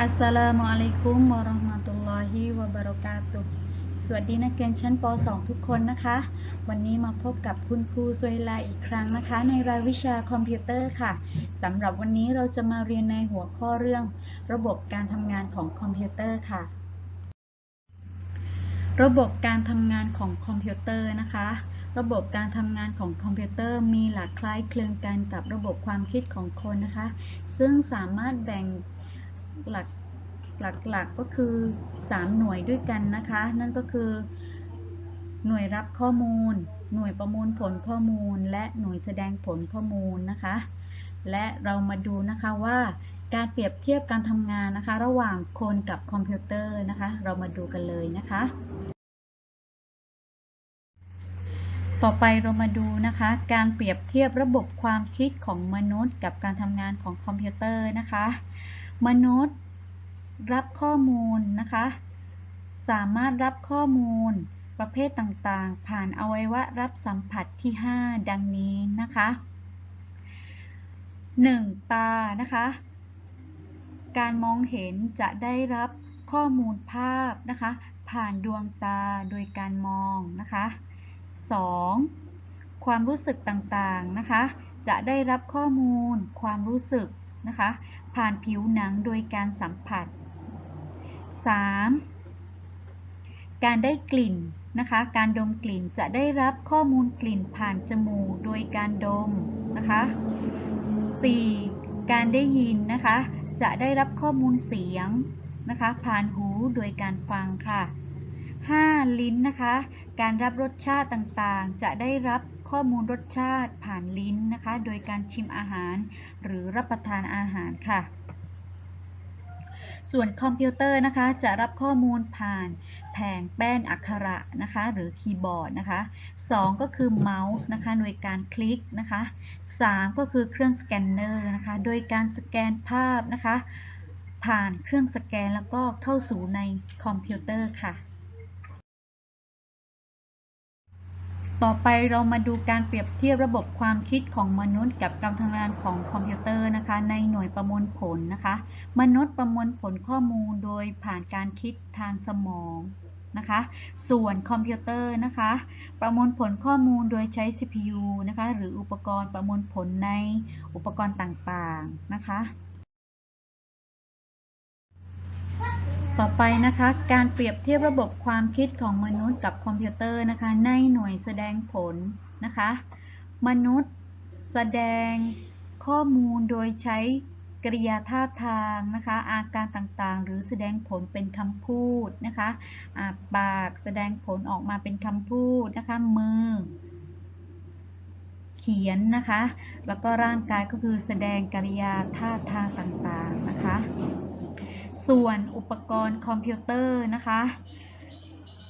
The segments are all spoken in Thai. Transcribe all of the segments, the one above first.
อัสสลามุอะลัยกุมวะราะห์มะตุลลอฮิวะบะเราะกาตุสวัสดีนักเรียนชั้นป .2 ทุกคนนะคะ วันนี้มาพบกับคุณครูสวยลาอีกครั้งนะคะ ในรายวิชาคอมพิวเตอร์ค่ะสำหรับวันนี้เราจะมาเรียนในหัวข้อเรื่อง ระบบการทำงานของคอมพิวเตอร์ค่ะ ระบบการทำงานของคอมพิวเตอร์นะคะ ระบบการทำงานของคอมพิวเตอร์มีหลากคล้ายคลึงกันกับระบบความคิดของคนนะคะ ซึ่งสามารถแบ่ง หลักหลักๆก็คือ 3 หน่วยด้วยกันนะคะ นั่นก็คือ หน่วยรับข้อมูล หน่วยประมวลผลข้อมูล และหน่วยแสดงผลข้อมูลนะคะ และเรามาดูนะคะว่าการเปรียบเทียบการทำงานนะคะ ระหว่างคนกับคอมพิวเตอร์นะคะ เรามาดูกันเลยนะคะ ต่อไปเรามาดูนะคะ การเปรียบเทียบระบบความคิดของมนุษย์ กับการทำงานของคอมพิวเตอร์นะคะ มนุษย์ รับข้อมูลนะคะ สามารถรับข้อมูลประเภทต่างๆ ผ่านอวัยวะรับสัมผัสที่ 5 ดังนี้นะคะ 1. ตานะคะ การมองเห็นจะได้รับข้อมูลภาพนะคะ ผ่านดวงตาโดยการมองนะคะ 2. ความรู้สึกต่างๆนะคะ จะได้รับข้อมูลความรู้สึก นะคะ ผ่านผิวหนังโดยการสัมผัส 3. การได้กลิ่นนะคะ การดมกลิ่นจะได้รับข้อมูลกลิ่นผ่านจมูกโดยการดมนะคะ 4. การได้ยินนะคะ จะได้รับข้อมูลเสียงนะคะ ผ่านหูโดยการฟังค่ะ 5. ลิ้นนะคะ การรับรสชาติต่างๆ จะได้รับข้อมูลรสชาติผ่านลิ้นนะคะ โดยการชิมอาหาร หรือ รับประทานอาหารค่ะ ส่วนคอมพิวเตอร์นะคะจะรับข้อมูลผ่านแผงแป้นอักขระนะคะหรือคีย์บอร์ดนะคะ 2 ก็คือเมาส์นะคะโดยการคลิกนะคะ 3 ก็คือเครื่องสแกนเนอร์นะคะโดยการสแกนภาพนะคะ ผ่านเครื่องสแกนแล้วก็เข้าสู่ในคอมพิวเตอร์ค่ะ ต่อไปเรามาดูการเปรียบเทียบระบบความคิดของมนุษย์กับการทำงานของคอมพิวเตอร์นะคะ ในหน่วยประมวลผลนะคะ มนุษย์ประมวลผลข้อมูลโดยผ่านการคิดทางสมองนะคะ ส่วนคอมพิวเตอร์นะคะ ประมวลผลข้อมูลโดยใช้ CPU นะคะ หรืออุปกรณ์ประมวลผลในอุปกรณ์ต่างๆนะคะ ต่อไปนะคะ การเปรียบเทียบระบบความคิดของมนุษย์กับคอมพิวเตอร์นะคะ ในหน่วยแสดงผลนะคะ มนุษย์แสดงข้อมูลโดยใช้กริยาท่าทางนะคะ อาการต่างๆ หรือแสดงผลเป็นคำพูดนะคะาปากแสดงผลออกมาเป็นคำพูดนะคะ มือ เขียนนะคะ แล้วก็ร่างกายก็คือแสดงกริยาท่าทางต่างๆนะคะ ส่วนอุปกรณ์คอมพิวเตอร์นะคะ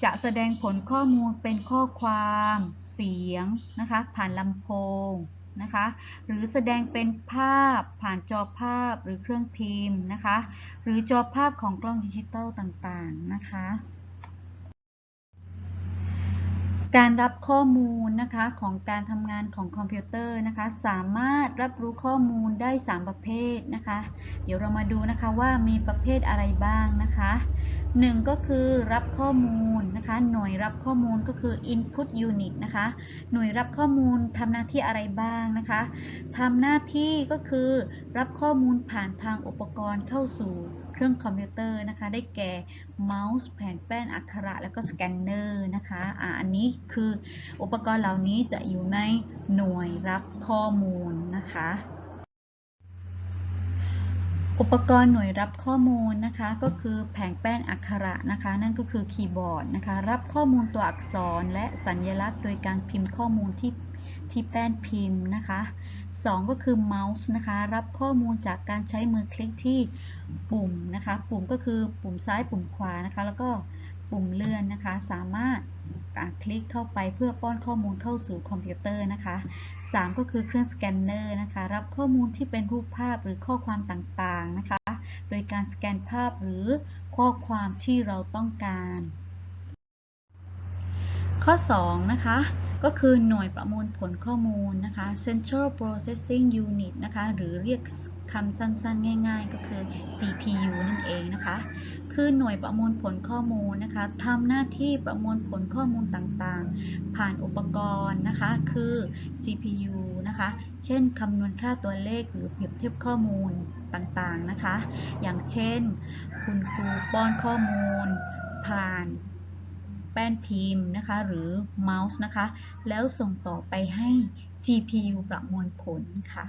จะแสดงผลข้อมูลเป็นข้อความ เสียงนะคะ ผ่านลำโพงนะคะ หรือแสดงเป็นภาพผ่านจอภาพหรือเครื่องพิมพ์นะคะ หรือจอภาพของกล้องดิจิตอลต่างๆนะคะ การรับข้อมูลนะคะของการทำงานของคอมพิวเตอร์นะคะ สามารถรับรู้ข้อมูลได้ 3 ประเภทนะคะ เดี๋ยวเรามาดูนะคะว่ามีประเภทอะไรบ้างนะคะ หนึ่งก็คือรับข้อมูลนะคะ หน่วยรับข้อมูลก็คือ input unit นะคะ หน่วยรับข้อมูลทำหน้าที่อะไรบ้างนะคะทำหน้าที่ก็คือรับข้อมูลผ่านทางอุปกรณ์เข้าสู่เครื่องคอมพิวเตอร์นะคะ ได้แก่เมาส์แผ่นแป้นอักขระ แล้วก็สแกนเนอร์นะคะอ่าอันนี้คืออุปกรณ์เหล่านี้จะอยู่ในหน่วยรับข้อมูลนะคะ อุปกรณ์หน่วยรับข้อมูลนะคะก็คือแผงแป้นอักขระนะคะ นั่นก็คือคีย์บอร์ดนะคะ รับข้อมูลตัวอักษรและสัญลักษณ์โดยการพิมพ์ข้อมูลที่ที่แป้นพิมพ์นะคะ2ก็คือเมาส์นะคะ รับข้อมูลจากการใช้มือคลิกที่ปุ่มนะคะ ปุ่มก็คือปุ่มซ้ายปุ่มขวานะคะ แล้วก็ปุ่มเลื่อนนะคะ สามารถ คลิกเข้าไปเพื่อป้อนข้อมูลเข้าสู่คอมพิวเตอร์นะคะ 3 ก็คือเครื่องสแกนเนอร์นะคะ รับข้อมูลที่เป็นรูปภาพหรือข้อความต่างๆนะคะ โดยการสแกนภาพหรือข้อความที่เราต้องการ ข้อ 2 นะคะก็คือหน่วยประมวลผลข้อมูลนะคะ Central Processing Unit นะคะ หรือเรียกคำสั้นๆ ง่ายๆ ก็คือ CPU นั่นเองนะคะ คือหน่วยประมวลผลข้อมูลนะคะทำหน้าที่ประมวลผลข้อมูลต่างๆ ผ่านอุปกรณ์นะคะ คือ CPU นะคะ เช่นคำนวณค่าตัวเลขหรือเปรียบเทียบข้อมูลต่างๆนะคะ อย่างเช่น คุณครูป้อนข้อมูล ผ่านแป้นพิมพ์นะคะหรือเมาส์นะคะ แล้วส่งต่อไปให้ CPU ประมวลผลค่ะ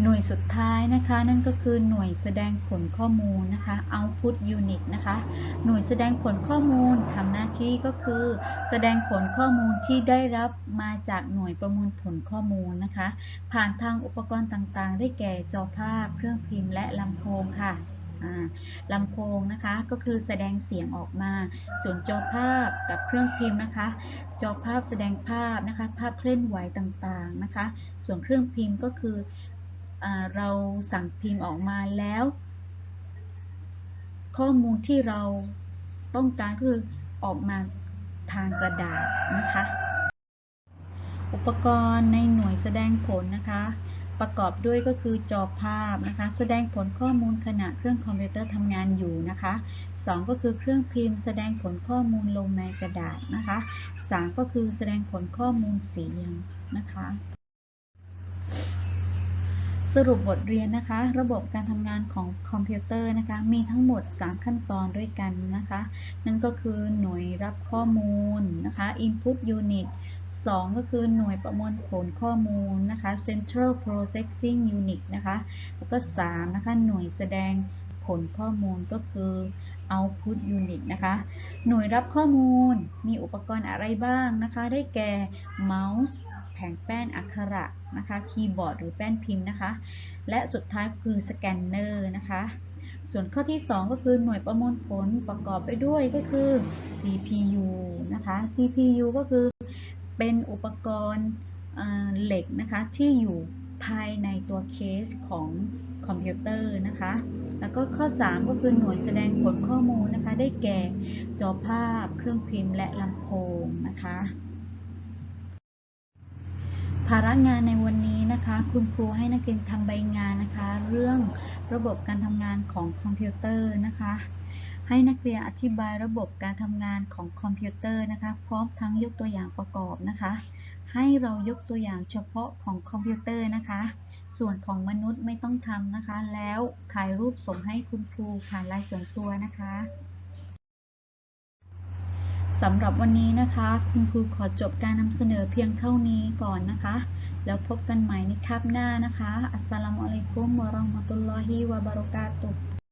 หน่วยสุดท้ายนะคะ นั่นก็คือหน่วยแสดงผลข้อมูลนะคะ output unit นะคะ หน่วยแสดงผลข้อมูลทำหน้าที่ก็คือ แสดงผลข้อมูลที่ได้รับมาจากหน่วยประมวลผลข้อมูลนะคะ ผ่านทางอุปกรณ์ต่างๆ ได้แก่จอภาพ เครื่องพิมพ์และลำโพงค่ะลำโพงนะคะก็คือแสดงเสียงออกมา ส่วนจอภาพกับเครื่องพิมพ์นะคะ จอภาพแสดงภาพนะคะ ภาพเคลื่อนไหวต่างๆนะคะ ส่วนเครื่องพิมพ์ก็คือ เราสั่งพิมพ์ออกมาแล้ว ข้อมูลที่เราต้องการคือออกมาทางกระดาษนะคะ อุปกรณ์ในหน่วยแสดงผลนะคะ ประกอบด้วยก็คือจอภาพนะคะ แสดงผลข้อมูลขณะเครื่องคอมพิวเตอร์ทำงานอยู่นะคะสองก็คือเครื่องพิมพ์แสดงผลข้อมูลลงในกระดาษนะคะสามก็คือแสดงผลข้อมูลเสียงนะคะ สรุปบทเรียนนะคะ ระบบการทำงานของคอมพิวเตอร์นะคะ มีทั้งหมด 3 ขั้นตอนด้วยกันนะคะ นั่นก็คือหน่วยรับข้อมูลนะคะ input unit 2 ก็คือหน่วยประมวลผลข้อมูลนะคะ central processing unit นะคะ แล้วก็ 3 นะคะ หน่วยแสดงผลข้อมูลก็คือ output unit นะคะ หน่วยรับข้อมูลมีอุปกรณ์อะไรบ้างนะคะ ได้แก่เมาส์แผงแป้นอักขระ นะคะคีย์บอร์ดหรือแป้นพิมพ์นะคะ และสุดท้ายคือสแกนเนอร์นะคะ ส่วนข้อที่ 2 ก็คือหน่วยประมวลผลประกอบไปด้วยก็คือ CPU นะคะ CPU ก็คือเป็นอุปกรณ์เหล็กนะคะที่อยู่ภายในตัวเคสของคอมพิวเตอร์นะคะ แล้วก็ข้อ 3 ก็คือหน่วยแสดงผลข้อมูลนะคะ ได้แก่จอภาพ เครื่องพิมพ์และลำโพงนะคะาระงานในวันนี้นะคะ คุณครูให้นักเรียนทำใบงานนะคะ เรื่องระบบการทำงานของคอมพิวเตอร์นะคะ ให้นักเรียนอธิบายระบบการทำงานของคอมพิวเตอร์นะคะ พร้อมทั้งยกตัวอย่างประกอบนะคะ ให้เรายกตัวอย่างเฉพาะของคอมพิวเตอร์นะคะ ส่วนของมนุษย์ไม่ต้องทำนะคะ แล้วถ่ายรูปส่งให้คุณครูผ่านไลน์ส่วนตัวนะคะ สำหรับวันนี้นะคะ คุณครูขอจบการนำเสนอเพียงเท่านี้ก่อนนะคะ แล้วพบกันใหม่ในคาบหน้านะคะ อัสสลามุอะลัยกุมวะเราะห์มะตุลลอฮิวะบะเราะกาตุฮ์